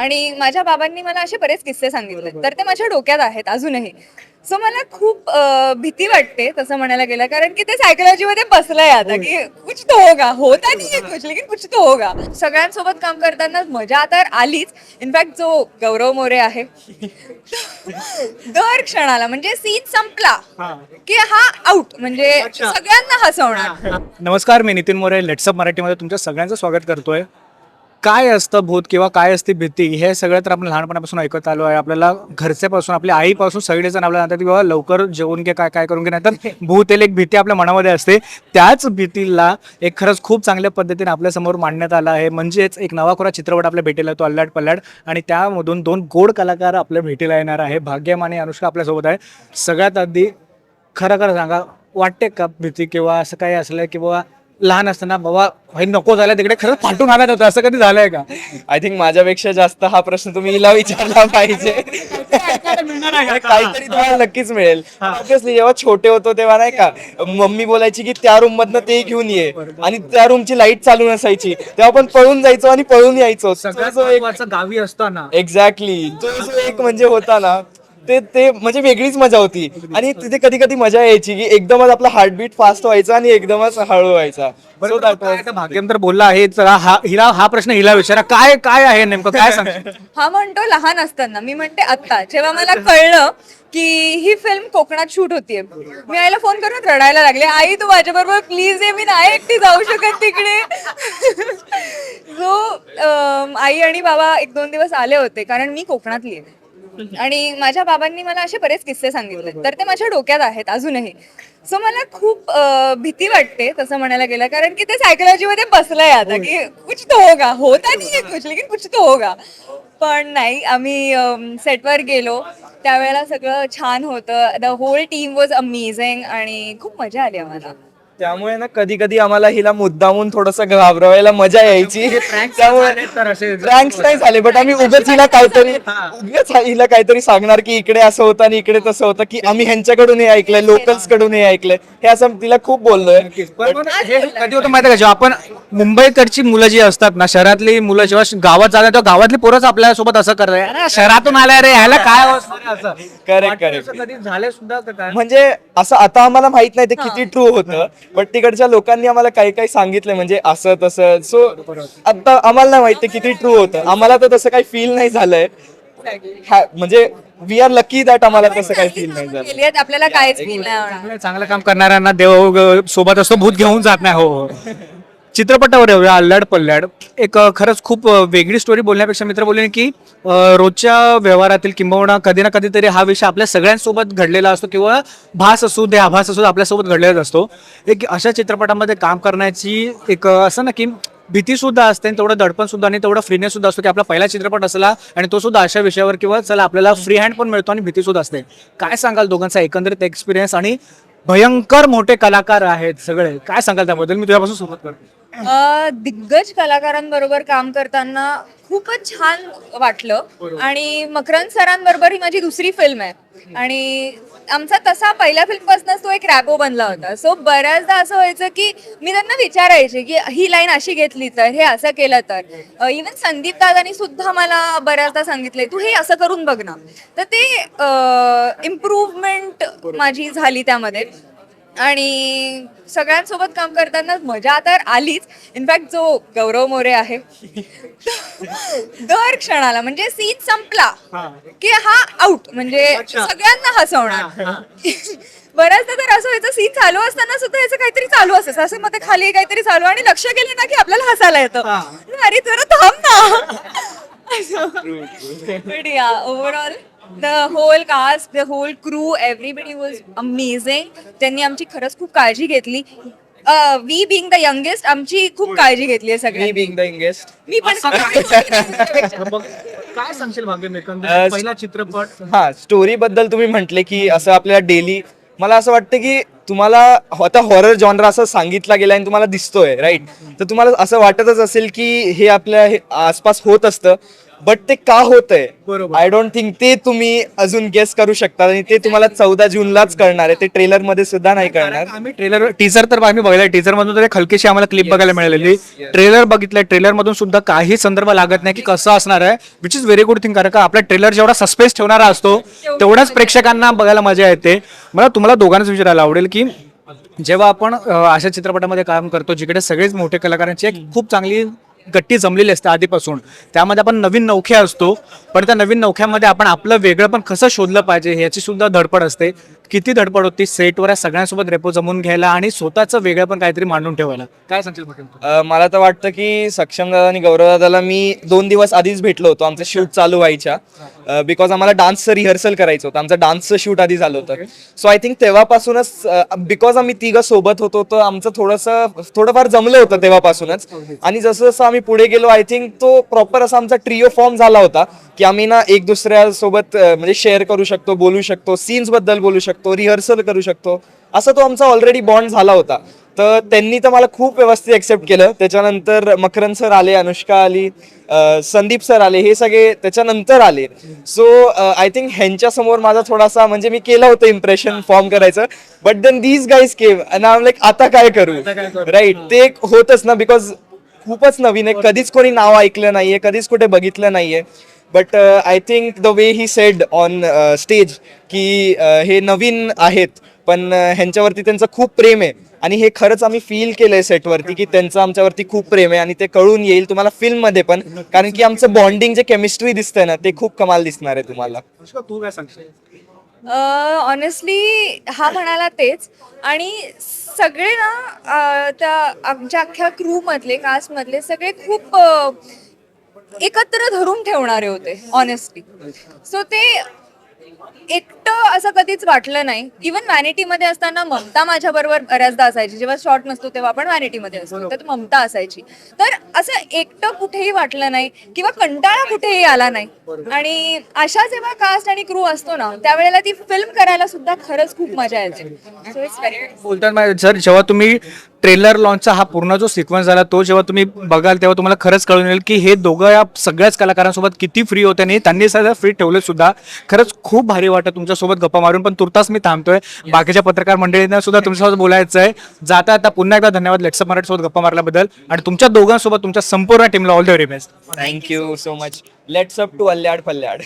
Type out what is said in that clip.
आणि माझ्या बाबांनी मला असे बरेच किस्से सांगितले. तर ते माझ्या डोक्यात आहेत अजूनही. सो मला खूप भीती वाटते तसं म्हणायला गेलं कारण की ते सायकोलॉजी मध्ये बसलंय आता की कुछ तो होगा. होता नाही कुछ लेकिन कुछ तो होगा. सगळ्यांसोबत काम करताना मजा तर आलीच. इनफॅक्ट जो गौरव मोरे आहे दर क्षणाला म्हणजे सीन संपला की हा आउट म्हणजे सगळ्यांना हसवणार. नमस्कार मी नितीन मोरे लेट्सअप मराठीमध्ये तुमच्या सगळ्यांचं स्वागत करतोय. काय असतं भूत किंवा काय असते भीती हे सगळं तर आपण लहानपणापासून ऐकत आलो आहे. आपल्याला घरच्यापासून आपल्या आईपासून सगळेजण आपल्याला म्हणतात की बाबा लवकर जेवून घे काय काय करून घे. नाहीतर भूत एक भीती आपल्या मनामध्ये असते. त्याच भीतीला एक खरंच खूप चांगल्या पद्धतीने आपल्यासमोर मांडण्यात आला आहे. म्हणजेच एक नवाखोरा चित्रपट आपल्या भेटीला येतो अल्लाड पल्लाड. आणि त्यामधून दोन गोड कलाकार आपल्या भेटीला येणार आहे. भाग्यम आणि अनुष्का आपल्यासोबत आहे. सगळ्यात आधी खरं खरं सांगा वाटते का भीती किंवा असं काही असलं किंवा लहान असताना बाबा भाई नको झालं तिकडे खरंच फाटून आणायचं होतं. असं कधी झालंय का? आय थिंक माझ्यापेक्षा जास्त हा प्रश्न तुम्ही हिला विचारला पाहिजे. काहीतरी तुम्हाला नक्कीच मिळेल. ऑब्विसली जेव्हा छोटे होतो तेव्हा नाही का मम्मी बोलायची की त्या रूम मधनं ते घेऊन ये. आणि त्या रूमची लाइट चालू नसायची. तेव्हा आपण पळून जायचो आणि पळून यायचो. सगळ्यात गावी असताना. एक्झॅक्टली जो जो एक म्हणजे होता ना ते ते म्हणजे वेगळीच मजा होती. आणि तिथे कधी कधी मजा यायची की एकदमच आपला हार्टबीट फास्ट व्हायचा आणि एकदमच हळू व्हायचा. So that was- काय तर भाग्यम तर बोलला आहे चला हा हिला हा प्रश्न हिला विचारा काय काय आहे नेमकं काय सांग हा म्हणतो लहान असताना मी म्हणते आत्ता जेव्हा मला कळलं की ही फिल्म कोकणात शूट होतीये. मी आईला फोन करून रडायला लागले आई तू माझ्या बरोबर प्लीज ये मी नाही एकटी जाऊ शकत तिकडे. सो आई आणि बाबा एक दोन दिवस आले होते कारण मी कोकणातली आहे. आणि माझ्या बाबांनी मला असे बरेच किस्से सांगितले. तर ते माझ्या डोक्यात आहेत अजूनही. सो मला खूप भीती वाटते तसं म्हणायला गेलं कारण की ते सायकोलॉजी मध्ये बसलंय आता की कुछ तो होगा. होता नाही कुछ लेकिन कुछ तो होगा. पण नाही आम्ही सेटवर गेलो. त्यावेळेला सगळं छान होतं. The whole team was amazing आणि खूप मजा आली आम्हाला. त्यामुळे ना कधी कधी आम्हाला हिला मुद्दामून थोडस घाबरवायला मजा यायची. त्यामुळे प्रँक्स नाही झाले बट आम्ही उगाच हिला काहीतरी उगाच हिला काहीतरी सांगणार की इकडे असं होतं आणि इकडे तसं होतं की आम्ही ह्यांच्याकडून हे ऐकलंय लोकल्सकडून हे ऐकलंय. हे असं तिला खूप बोललोय. हे कधी होतं माहिती का? जेव्हा आपण मुंबईकडची मुलं जी असतात ना शहरातली मुलं जेव्हा गावात जातात तेव्हा गावातली पोरच आपल्यासोबत असं करतात. अरे शहरातून आलाय रे ह्याला काय करेक्ट करेक्ट झाले सुद्धा म्हणजे असं आता आम्हाला माहीत नाही ते किती ट्रू होतं. बट तिकडच्या लोकांनी आम्हाला काही काही सांगितलं म्हणजे असं तसं. सो आता आम्हाला नाही माहिती किती ट्रू होतं. आम्हाला तर तसं काही फील नाही झालंय. हा- म्हणजे वी आर लकी दॅट आम्हाला तसं काही फील नाही झालं. आहेत, आपल्याला काहीच फील नाही होणार. चांगलं चांगलं काम करणाऱ्यांना देव सोबत असतो भूत घेऊन जात नाही हो हो. चित्रपटावर येऊया अल्लाड पल्लाड एक खरंच खूप वेगळी स्टोरी बोलण्यापेक्षा मित्र बोलले की रोजच्या व्यवहारातील किंबहुना कधी ना कधीतरी हा विषय आपल्या सगळ्यांसोबत घडलेला असतो किंवा भास असू दे आभास असू दे आपल्यासोबत घडलेलाच असतो. एक अशा चित्रपटामध्ये काम करण्याची एक असं ना की भीती सुद्धा असते आणि तेवढं दडपण सुद्धा आणि तेवढं फ्रीनेस सुद्धा असतो की आपला पहिला चित्रपट असला आणि तो सुद्धा अशा विषयावर किंवा चला आपल्याला फ्री हँड पण मिळतो आणि भीती सुद्धा असते. काय सांगाल दोघांचा एकंदरीत एक्सपिरियन्स आणि भयंकर मोठे कलाकार आहेत सगळे. काय सांगाल त्याबद्दल? मी तुझ्यापासून सुरुवात करतो. अ, दिग्गज कलाकारांबरोबर काम करताना खूपच छान वाटलं. आणि मकरंद सरांबरोबर ही माझी दुसरी फिल्म आहे. आणि आमचा तसा पहिल्या फिल्मपासूनच तो एक रॅपो बनला होता. सो बऱ्याचदा असं व्हायचं की मी त्यांना विचारायचे की ही लाईन अशी घेतली तर हे असं केलं तर. इवन संदीप दादानी सुद्धा मला बऱ्याचदा सांगितले तू हे असं करून बघ ना. तर ते इम्प्रूव्हमेंट माझी झाली त्यामध्ये. आणि सगळ्यांसोबत काम करताना मजा तर आलीच. इनफॅक्ट जो गौरव मोरे आहे दर क्षणाला म्हणजे सीन संपला की हा आउट म्हणजे सगळ्यांना हसवणार. बऱ्याचदा तर असं व्हायचं सीन चालू असताना सुद्धा याचं काहीतरी चालू असायचं असं मध्ये खाली काहीतरी चालू आणि लक्ष गेलं ना की आपल्याला हसायला येतं. अरे जरा थांब ना. But the whole cast, the whole crew, everybody was amazing. त्यांनी आमची खरंच खूप काळजी घेतली. वी बिंग द यंगेस्ट आमची खूप काळजी घेतली आहे सगळ्यांनी. बिंग द इंगेस्ट मी पण मग काय सांगशील भाग्य अ, पहिला चित्रपट? हा स्टोरी बद्दल तुम्ही म्हटले की असं आपल्याला डेली मला असं वाटतं की तुम्हाला आता हॉरर जॉनर असं सांगितला गेला आणि तुम्हाला दिसतोय राईट तर तुम्हाला असं वाटतच असेल की हे आपल्या हे आसपास होत असतं. बट ते का होतंय? बरोबर. आय डोंट थिंक ते तुम्ही अजून गेस करू शकता आणि ते तुम्हाला चौदा जूनलाच कळणार आहे. ते ट्रेलरमध्ये सुद्धा नाही कळणार आम्ही ट्रेलर टीजर तर आम्ही बघितलं टीजर मधून तर एक हलकीशी आम्हाला क्लिप बघायला मिळालेली. ट्रेलर बघितलं ट्रेलर मधून सुद्धा काही संदर्भ लागत नाही की कसं असणार आहे which is very good thing कारण का आपला ट्रेलर जेवढा सस्पेन्स ठेवणारा असतो तेवढाच प्रेक्षकांना बघायला मजा येते. मला तुम्हाला दोघांनाच विचारायला आवडेल की जेव्हा आपण अ, अशा चित्रपटामध्ये काम करतो जिकडे सगळेच मोठे कलाकारांची एक खूप चांगली गट्टी जमलेली असते आधीपासून. त्यामध्ये आपण नवीन नौखे असतो पण त्या नवीन नौख्यामध्ये आपण आपलं वेगळं पण कसं शोधलं पाहिजे ह्याची सुद्धा धडपड असते. किती धडपड होती? सेटवर या सगळ्यांसोबत रेपो जमून घ्यायला आणि स्वतःचं वेगळं पण काहीतरी मांडून ठेवायला. काय सांगशील पाटील तू? अ, मला तर वाटतं की सक्षम दादा आणि गौरव दादाला मी दोन दिवस आधीच भेटलो होतो. आमचं शूट चालू व्हायच्या. बिकॉज आम्हाला डान्सचं रिहर्सल करायचं होतं. आमचं डान्सचं शूट आधी झालं होतं. सो आय थिंक तेव्हापासूनच बिकॉज आम्ही तिघं सोबत होतो तर आमचं थोडंसं थोडंफार जमलं होतं तेव्हापासूनच. आणि जसं जसं आम्ही पुढे गेलो आय थिंक तो प्रॉपर असा आमचा ट्रिओ फॉर्म झाला होता की आम्ही ना एक दुसऱ्यासोबत अ, म्हणजे शेअर करू शकतो बोलू शकतो सीन्सबद्दल बोलू शकतो. रिहर्सल करू शकतो. असा तो आमचा ऑलरेडी बॉन्ड झाला होता. तर त्यांनी तर मला खूप व्यवस्थित एक्सेप्ट केलं. त्याच्यानंतर मकरन सर आले अनुष्का आली संदीप सर आले हे सगळे त्याच्यानंतर आले. सो आय थिंक ह्यांच्या समोर माझा थोडासा म्हणजे मी केलं होतं इम्प्रेशन फॉर्म करायचं. But then these guys came and I like आता काय करू? राईट ते एक होतच ना बिकॉज खूपच नवीन आहे. कधीच कोणी नाव ऐकलं नाहीये कधीच कुठे बघितलं नाहीये. But I think the way he said on stage की uh, हे नवीन आहेत पण uh, ह्यांच्यावरती त्यांचं खूप प्रेम आहे. आणि हे खरंच आम्ही फील केलंय सेटवरती की त्यांचं आमच्यावरती खूप प्रेम आहे आणि ते कळून येईल तुम्हाला फिल्ममध्ये पण कारण की आमचं बॉन्डिंग जे केमिस्ट्री दिसतंय ना ते खूप कमाल दिसणार आहे तुम्हाला. तू काय सांगशील? ऑनेस्टली हा म्हणाला तेच. आणि सगळे ना त्या आमच्या अख्ख्या क्रू मधले कास्ट मधले सगळे खूप एकत्र धरून ठेवणारे होते ऑनेस्टली सो ते एकटं असं कधीच वाटलं नाही. इवन व्हॅनिटीमध्ये असताना ममता माझ्या बरोबर बऱ्याचदा असायची. जेव्हा शॉर्ट नसतो तेव्हा आपण व्हॅनिटीमध्ये असतो. तर ममता असायची. तर असं एकटं कुठेही वाटलं नाही किंवा कंटाळा कुठेही आला नाही. आणि अशा जेव्हा कास्ट आणि क्रू असतो ना त्यावेळेला ती फिल्म करायला सुद्धा खरंच खूप मजा येते सो इट्स व्हेरी बोलतात मा- जर जेव्हा तुम्ही ट्रेलर लॉन्चचा हा पूर्ण जो सिक्वेन्स झाला तो जेव्हा तुम्ही बघाल तेव्हा तुम्हाला खरंच कळून येईल की हे दोघं या सगळ्याच कलाकारांसोबत किती फ्री होते आणि त्यांनी सगळं फ्री ठेवलं सुद्धा. खरंच खूप भारी वाटतं तुमच्यासोबत गप्पा मारून पण तुर्तास मी थांबतोय. बाकीच्या पत्रकार मंडळींना सुद्धा तुमच्यासोबत बोलायचं आहे जाता आता पुन्हा एकदा धन्यवाद लेट्सअप मराठीसोबत गप्पा मारल्याबद्दल. आणि तुमच्या दोघांसोबत तुमच्या संपूर्ण टीमला all the very best thank you so much let's up to अल्ल्याड फल्ल्याड